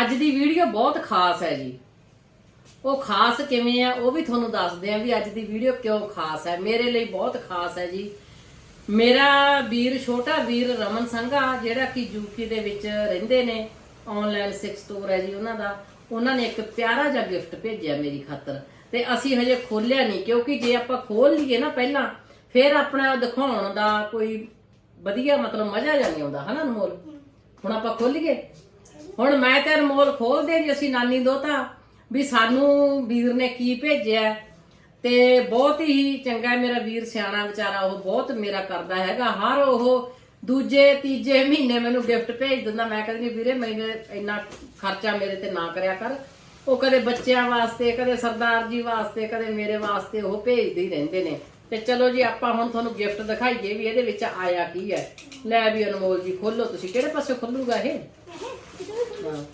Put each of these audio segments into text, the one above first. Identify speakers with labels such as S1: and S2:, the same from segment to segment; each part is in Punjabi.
S1: ਅੱਜ ਦੀ ਵੀਡੀਓ ਬਹੁਤ ਖਾਸ ਹੈ ਜੀ। ਉਹ ਖਾਸ ਕਿਵੇਂ ਆ, ਉਹ ਵੀ ਤੁਹਾਨੂੰ ਦੱਸਦੇ ਆ ਵੀ ਅੱਜ ਦੀ ਵੀਡੀਓ ਕਿਉਂ ਖਾਸ ਹੈ। ਮੇਰੇ ਲਈ ਬਹੁਤ ਖਾਸ ਹੈ ਜੀ। ਮੇਰਾ ਵੀਰ, ਛੋਟਾ ਵੀਰ ਰਮਨ ਸੰਘਾ, ਜਿਹੜਾ ਕਿ ਯੂਕੇ ਦੇ ਵਿੱਚ ਰਹਿੰਦੇ ਨੇ ਆਨਲਾਈਨ ਸਿਕਸ ਸਟੋਰ ਹੈ ਜੀ ਉਹਨਾਂ ਦਾ, ਉਹਨਾਂ ਨੇ ਇੱਕ ਪਿਆਰਾ ਜਿਹਾ ਗਿਫਟ ਭੇਜਿਆ ਮੇਰੀ ਖਾਤਰ। ਤੇ ਅਸੀਂ ਹਜੇ ਖੋਲਿਆ ਨਹੀਂ, ਕਿਉਂਕਿ ਜੇ ਆਪਾਂ ਖੋਲ ਲਈਏ ਨਾ ਪਹਿਲਾਂ, ਫਿਰ ਆਪਣਾ ਦਿਖਾਉਣ ਦਾ ਕੋਈ ਵਧੀਆ ਮਤਲਬ ਮਜ਼ਾ ਜਾਂ ਨਹੀਂ ਆਉਂਦਾ, ਹਨਾ ਅਨਮੋਲ? ਹੁਣ ਆਪਾਂ ਖੋਲੀਏ ਹੁਣ ਮੈਂ ਤੇ ਅਨਮੋਲ ਖੋਲਦੇ ਜੀ, ਅਸੀਂ ਨਾਨੀ ਦੋਤਾ, ਵੀ ਸਾਨੂੰ ਵੀਰ ਨੇ ਕੀ ਭੇਜਿਆ ਤੇ ਬਹੁਤ ਹੀ ਚੰਗਾ ਮੇਰਾ ਵੀਰ ਸਿਆਣਾ ਵਿਚਾਰਾ, ਉਹ ਬਹੁਤ ਮੇਰਾ ਕਰਦਾ ਹੈਗਾ। ਹਰ ਉਹ ਦੂਜੇ, ਤੀਜੇ ਮਹੀਨੇ ਮੈਨੂੰ ਗਿਫਟ ਭੇਜ ਦਿੰਦਾ। ਮੈਂ ਕਹਿੰਦੀ ਵੀਰੇ ਮੈਨੂੰ ਇੰਨਾ ਖਰਚਾ ਮੇਰੇ ਤੇ ਨਾ ਕਰਿਆ ਕਰ। ਉਹ ਕਦੇ ਬੱਚਿਆਂ ਵਾਸਤੇ, ਕਦੇ ਸਰਦਾਰ ਜੀ ਵਾਸਤੇ, ਕਦੇ ਮੇਰੇ ਵਾਸਤੇ ਉਹ ਭੇਜਦੇ ਹੀ ਰਹਿੰਦੇ ਨੇ। ਤੇ ਚਲੋ ਜੀ, ਆਪਾਂ ਹੁਣ ਤੁਹਾਨੂੰ ਗਿਫਟ ਦਿਖਾਈਏ ਵੀ ਇਹਦੇ ਵਿੱਚ ਆਇਆ ਕੀ ਹੈ। ਲੈ ਵੀ ਅਨਮੋਲ ਜੀ, ਖੋਲੋ ਤੁਸੀਂ, ਕਿਹੜੇ ਪਾਸੇ ਖੁੱਲੂਗਾ ਇਹ? ਹਾਂ।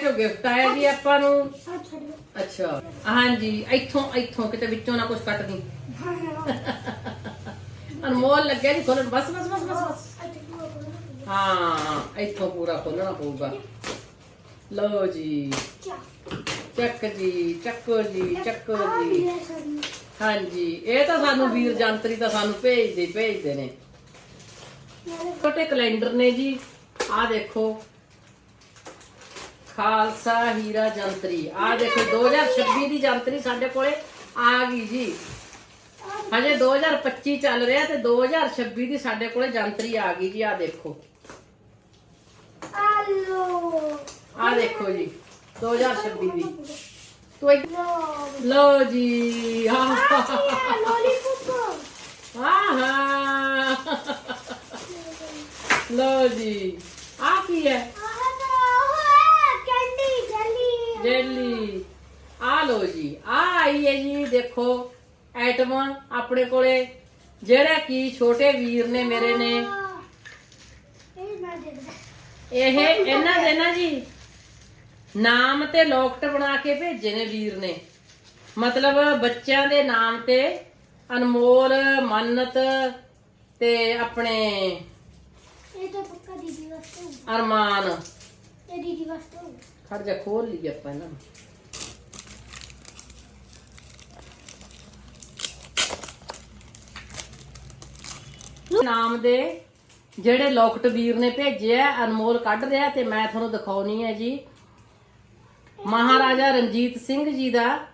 S1: ਚੋਂ ਗਿਫਟ ਆਇਆ ਜੀ ਆਪਾਂ ਨੂੰ। ਅੱਛਾ। ਹਾਂਜੀ, ਇੱਥੋਂ ਇੱਥੋਂ, ਕਿਤੇ ਵਿੱਚੋਂ ਨਾ ਕੁਝ ਕੱਟ ਦੀ ਅਨਮੋਲ ਲੱਗਿਆ ਜੀ ਖੋਲਣ, ਬਸ ਬਸ ਬਸ ਬਸ ਬਸ। ਹਾਂ, ਇੱਥੋਂ ਪੂਰਾ ਖੋਲਣਾ ਪਊਗਾ। ਲਓ ਜੀ। ਚੱਕ ਜੀ, ਚੱਕੋ ਜੀ ਚੱਕੋ ਜੀ। ਹਾਂਜੀ ਇਹ ਤਾਂ ਸਾਨੂੰ ਵੀਰ ਜੰਤਰੀ ਤਾਂ ਸਾਨੂੰ ਭੇਜਦੇ ਭੇਜਦੇ ਨੇ। ਛੋਟੇ ਕੈਲੰਡਰ ਨੇ ਜੀ ਆਹ ਦੇਖੋ। ਖਾਲਸਾ ਹੀਰਾ ਜੰਤਰੀ ਆਹ ਦੇਖੋ 2026 ਦੀ ਜੰਤਰੀ ਸਾਡੇ ਕੋਲੇ ਆ ਗਈ ਜੀ। ਹਜੇ 2025 ਚੱਲ ਰਿਹਾ ਤੇ 2026 ਦੀ ਸਾਡੇ ਕੋਲੇ ਜੰਤਰੀ ਆ ਗਈ ਜੀ ਆਹ ਦੇਖੋ। ਆਹ ਦੇਖੋ ਜੀ 2026 ਦੀ। ਤੋ ਇੱਕ ਲਓ ਜੀ। ਹਾਂ ਆਹਾ। ਲਓ ਜੀ। ਆ ਕੀ ਹੈ? ਜੈਲੀ ਆ ਲੋ ਜੀ। ਆ ਆਈ ਹੈ ਜੀ ਦੇਖੋ। ਐਟਮ ਆਪਣੇ ਕੋਲੇ। ਜਿਹੜਾ ਕੀ ਛੋਟੇ ਵੀਰ ਨੇ ਮੇਰੇ ਨੇ। ਇਹ ਇਹਨਾਂ ਦੇ ਨਾ ਜੀ। ਨਾਮ ਤੇ ਲੋਕਟ ਬਣਾ ਕੇ ਭੇਜੇ ਨੇ ਵੀਰ ਨੇ। ਮਤਲਬ ਬੱਚਿਆਂ ਦੇ ਨਾਮ ਤੇ ਅਨਮੋਲ ਮੰਨਤ ਤੇ ਆਪਣੇ ਅਰਮਾਨ। ਖੜ ਜਾ ਖੋਲ ਲਈ ਆਪਾਂ ਇਹਨਾਂ ਨੂੰ। ਨਾਮ ਦੇ ਜਿਹੜੇ ਲੋਕਟ ਵੀਰ ਨੇ ਭੇਜੇ ਆ ਅਨਮੋਲ ਕੱਢ ਰਿਹਾ ਤੇ ਮੈਂ ਤੁਹਾਨੂੰ ਦਿਖਾਉਣੀ ਹੈ ਜੀ। ਮਹਾਰਾਜਾ ਰਣਜੀਤ ਸਿੰਘ ਜੀ ਦਾ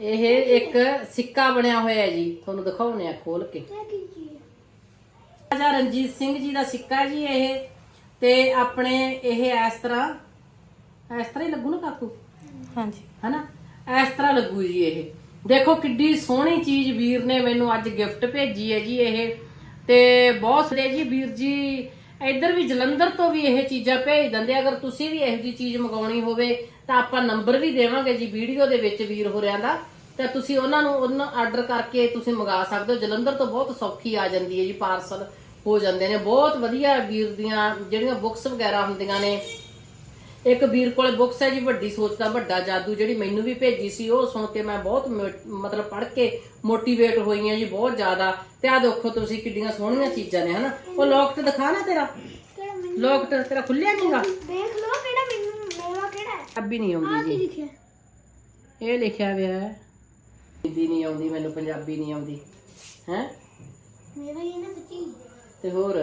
S1: ਇਹ ਇੱਕ ਸਿੱਕਾ ਬਣਿਆ ਹੋਇਆ ਹੈ ਜੀ। ਤੁਹਾਨੂੰ ਦਿਖਾਉਣੇ ਆ ਖੋਲ ਕੇ। ਮਹਾਰਾਜਾ ਰਣਜੀਤ ਸਿੰਘ ਜੀ ਦਾ ਸਿੱਕਾ ਜੀ ਇਹ। ਤੇ ਆਪਣੇ ਇਹ ਇਸ ਤਰ੍ਹਾਂ ਇਸ ਤਰ੍ਹਾਂ ਹੀ ਲੱਗੂ ਨਾ ਕਾਕੂ?
S2: ਹਾਂਜੀ।
S1: ਹਨਾ? ਇਸ ਤਰ੍ਹਾਂ ਲੱਗੂ ਜੀ ਇਹ। ਦੇਖੋ ਕਿੱਡੀ ਸੋਹਣੀ ਚੀਜ਼ ਵੀਰ ਨੇ ਮੈਨੂੰ ਅੱਜ ਗਿਫਟ ਭੇਜੀ ਹੈ ਜੀ ਇਹ। ਤੇ ਬਹੁਤ ਸਾਰੇ ਜੀ ਵੀਰ ਜੀ। ਇੱਧਰ ਵੀ ਜਲੰਧਰ ਤੋਂ ਵੀ ਇਹ ਚੀਜ਼ਾਂ ਭੇਜ ਦਿੰਦੇ ਅਗਰ ਤੁਸੀਂ ਵੀ ਇਹੋ ਜੀ ਚੀਜ਼ ਮੰਗਾਉਣੀ ਹੋਵੇ, ਤਾਂ ਆਪਾਂ ਨੰਬਰ ਵੀ ਦੇਵਾਂਗੇ ਜੀ ਵੀਡੀਓ ਦੇ ਵਿੱਚ ਵੀਰ ਹੋਰਿਆਂ ਦਾ। ਤਾਂ ਤੁਸੀਂ ਉਹਨਾਂ ਨੂੰ ਉਹਨਾਂ ਆਰਡਰ ਕਰਕੇ ਤੁਸੀਂ ਮੰਗਾ ਸਕਦੇ ਹੋ। ਜਲੰਧਰ ਤੋਂ ਬਹੁਤ ਸੌਖੀ ਆ ਜਾਂਦੀ ਹੈ ਜੀ ਪਾਰਸਲ ਹੋ ਜਾਂਦੇ ਨੇ। ਬਹੁਤ ਵਧੀਆ ਵੀਰ ਦੀਆਂ ਜਿਹੜੀਆਂ ਬੁੱਕਸ ਵਗੈਰਾ ਹੁੰਦੀਆਂ ਨੇ ਇੱਕ ਵੀਰ ਕੋਲੇ ਬੁੱਕਸ ਹੈ ਜੀ ਵੱਡੀ ਸੋਚ ਦਾ ਵੱਡਾ ਜਾਦੂ ਜਿਹੜੀ ਮੈਨੂੰ ਵੀ ਭੇਜੀ ਸੀ ਉਹ ਸੁਣ ਕੇ ਮੈਂ ਬਹੁਤ ਮਤਲਬ ਪੜ੍ਹ ਕੇ ਮੋਟੀਵੇਟ ਹੋਈ ਹਾਂ ਜੀ ਬਹੁਤ ਜ਼ਿਆਦਾ। ਤੇ ਆ ਦੇਖੋ ਤੁਸੀਂ ਕਿੱਡੀਆਂ ਸੋਹਣੀਆਂ ਚੀਜ਼ਾਂ ਨੇ ਹਨਾ? ਉਹ ਲੋਕਟ ਦਿਖਾ ਨਾ ਤੇਰਾ। ਲੋਕਟ ਤੇਰਾ ਖੁੱਲਿਆ ਨਹੀਂਗਾ।
S3: ਦੇਖ ਲਓ ਕਿਹੜਾ ਮੈਨੂੰ ਮੇਵਾ ਕਿਹੜਾ ਹੈ?
S1: ਨਹੀਂ ਆਉਂਦੀ ਜੀ। ਇਹ ਲਿਖਿਆ ਹੋਇਆ ਹੈ। ਹਿੰਦੀ ਨਹੀਂ ਆਉਂਦੀ ਮੈਨੂੰ ਪੰਜਾਬੀ ਨਹੀਂ ਆਉਂਦੀ। ਹੈ?
S3: ਮੇਰਾ ਇਹ ਨਾ ਸੱਚੀ।
S1: ਤੇ ਹੋਰ?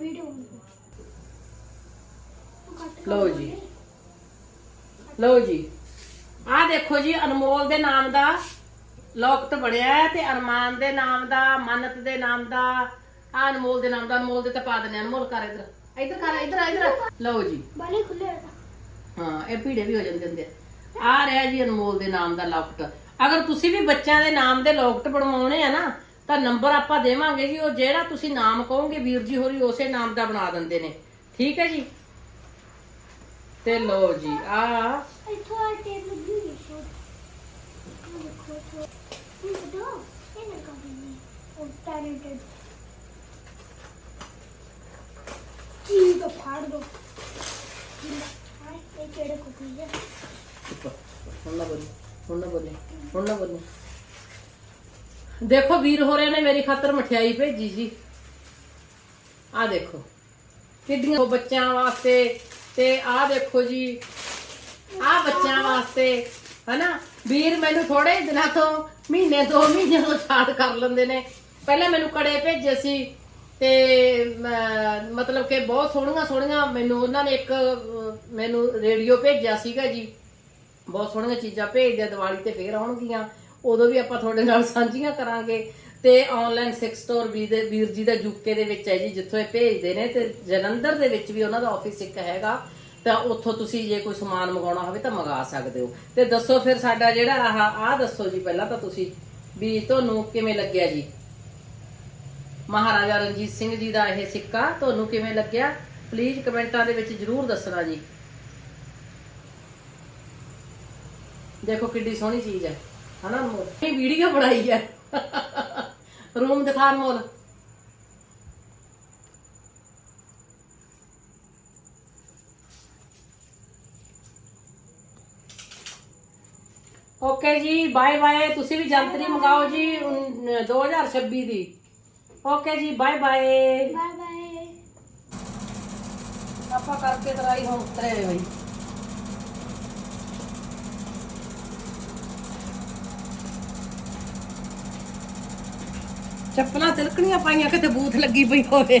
S3: ਵੀਡੀਓ
S1: ਲਓ ਜੀ। ਲਓ ਜੀ। ਆਹ ਦੇਖੋ ਜੀ ਅਨਮੋਲ ਦੇ ਨਾਮ ਦਾ ਲੋਕਟ ਬਣਿਆ ਹੈ ਤੇ ਅਰਮਾਨ ਦੇ ਨਾਮ ਦਾ ਮੰਨਤ ਦੇ ਨਾਮ ਦਾ ਆ ਅਨਮੋਲ ਦੇ ਨਾਮ ਦਾ ਅਨਮੋਲ ਦੇ ਤੇ ਪਾ ਦਿੰਦੇ ਹਾਂ। ਅਨਮੋਲ ਕਰ ਇਧਰ। ਇਧਰ ਕਰ ਇਧਰ ਇਧਰ ਲਓ ਜੀ।
S3: ਬਾਲੇ ਖੁੱਲੇ
S1: ਹਾਂ ਇਹ ਭੀੜੇ ਵੀ ਹੋ ਜਾਂਦੇ ਹੁੰਦੇ ਆ। ਆਹ ਰਿਹਾ ਜੀ ਅਨਮੋਲ ਦੇ ਨਾਮ ਦਾ ਲੋਕਟ ਅਗਰ ਤੁਸੀਂ ਵੀ ਬੱਚਿਆਂ ਦੇ ਨਾਮ ਦੇ ਲੋਕਟ ਬਣਵਾਉਣੇ ਆ ਨਾ ਤਾਂ ਨੰਬਰ ਆਪਾਂ ਦੇਵਾਂਗੇ ਜੀ ਉਹ ਜਿਹੜਾ ਤੁਸੀਂ ਨਾਮ ਕਹੋਗੇ ਵੀਰ ਜੀ ਹੋਰੀ ਉਸੇ ਨਾਮ ਦਾ ਬਣਾ ਦਿੰਦੇ ਨੇ। ਠੀਕ ਹੈ ਜੀ? ਤੇ ਲਓ ਜੀ ਆ।
S3: ਦੇਖੋ ਇੱਥੋਂ। ਇਹ ਬਤਾ ਇਹ ਨਾ ਕੰਪਨੀ ਉਹ ਟੈਲੈਂਟਡ ਕੀ ਤਾਂ ਫਾੜ ਦੋ। ਹਾਂ ਇਹ ਕਿਹੜੇ ਕੁਕੀ ਹੈ
S1: ਹੁਣ ਨਾ ਬੋਲੀ ਹੁਣ ਨਾ ਬੋਲੀ ਹੁਣ ਨਾ ਬੋਲੀ। ਦੇਖੋ ਵੀਰ ਹੋਰਿਆਂ ਨੇ ਮੇਰੀ ਖਾਤਰ ਮਠਿਆਈ ਭੇਜੀ ਜੀ ਆ ਦੇਖੋ ਕਿੱਡੀਆਂ ਉਹ ਬੱਚਿਆਂ ਵਾਸਤੇ ਤੇ ਆਹ ਦੇਖੋ ਜੀ, ਆਹ ਬੱਚਿਆਂ ਵਾਸਤੇ, ਹਨਾ? ਵੀਰ ਮੈਨੂੰ ਥੋੜੇ ਦਿਨਾਂ ਤੋਂ, ਮਹੀਨੇ ਦੋ ਮਹੀਨੇ ਤੋਂ ਛਾੜ ਕਰ ਲੈਂਦੇ ਨੇ। ਪਹਿਲਾਂ ਮੈਨੂੰ ਕੜੇ ਭੇਜੇ ਸੀ ਤੇ ਮਤਲਬ ਕਿ ਬਹੁਤ ਸੋਹਣੀਆਂ ਸੋਹਣੀਆਂ ਮੈਨੂੰ ਉਹਨਾਂ ਨੇ ਇੱਕ ਮੈਨੂੰ ਰੇਡੀਓ ਭੇਜਿਆ ਸੀਗਾ ਜੀ। ਬਹੁਤ ਸੋਹਣੀਆਂ ਚੀਜ਼ਾਂ ਭੇਜਦੇ ਦੀਵਾਲੀ ਤੇ ਫੇਰ ਆਉਣਗੀਆਂ। ਉਦੋਂ ਵੀ ਆਪਾਂ ਤੁਹਾਡੇ ਨਾਲ ਸਾਂਝੀਆਂ ਕਰਾਂਗੇ। ਤੇ ਆਨਲਾਈਨ ਸਿਕਸ ਸਟੋਰ ਵੀ ਦੇ ਵੀਰ ਜੀ ਦਾ ਯੂਕੇ ਦੇ ਵਿੱਚ ਹੈ ਜੀ, ਜਿੱਥੋਂ ਇਹ ਭੇਜਦੇ ਨੇ ਤੇ ਜਲੰਧਰ ਦੇ ਵਿੱਚ ਵੀ ਉਹਨਾਂ ਦਾ ਆਫਿਸ ਇੱਕ ਹੈਗਾ। ਤਾਂ ਉੱਥੋਂ ਤੁਸੀਂ ਜੇ ਕੋਈ ਸਮਾਨ ਮੰਗਾਉਣਾ ਹੋਵੇ ਤਾਂ ਮੰਗਾ ਸਕਦੇ ਹੋ। ਤੇ ਦੱਸੋ ਫਿਰ ਸਾਡਾ ਜਿਹੜਾ ਆਹ ਆਹ ਦੱਸੋ ਜੀ ਪਹਿਲਾਂ ਤਾਂ ਤੁਸੀਂ ਵੀ ਤੁਹਾਨੂੰ ਕਿਵੇਂ ਲੱਗਿਆ ਜੀ? ਮਹਾਰਾਜਾ ਰਣਜੀਤ ਸਿੰਘ ਜੀ ਦਾ ਇਹ ਸਿੱਕਾ ਤੁਹਾਨੂੰ ਕਿਵੇਂ ਲੱਗਿਆ? ਪਲੀਜ਼ ਕਮੈਂਟਾਂ ਦੇ ਵਿੱਚ ਜਰੂਰ ਦੱਸਣਾ ਜੀ। ਦੇਖੋ ਕਿੰਨੀ ਸੋਹਣੀ ਚੀਜ਼ ਹੈ। ਹਨਾ ਇਹ ਵੀਡੀਓ ਬਣਾਈ ਹੈ। ਰੂਮ ਦਿਖਾ ਅਨਮੋਲ ਓਕੇ ਜੀ ਬਾਏ ਬਾਏ ਤੁਸੀਂ ਵੀ ਜੰਤਰੀ ਮੰਗਾਓ ਜੀ ਉਨ- 2026 ਦੀ ਓਕੇ ਜੀ ਬਾਏ ਬਾਏ
S3: ਬਾਏ ਬਾਏ
S1: ਆਪਾਂ ਕਰਕੇ ਤਰਾਈ ਹੁਣ ਉਤਰੇ ਬਈ ਚੱਪਲਾਂ ਤਿਲਕਣੀਆਂ ਪਾਈਆਂ ਕਿਤੇ ਬੂਥ ਲੱਗੀ ਪਈ ਹੋਵੇ।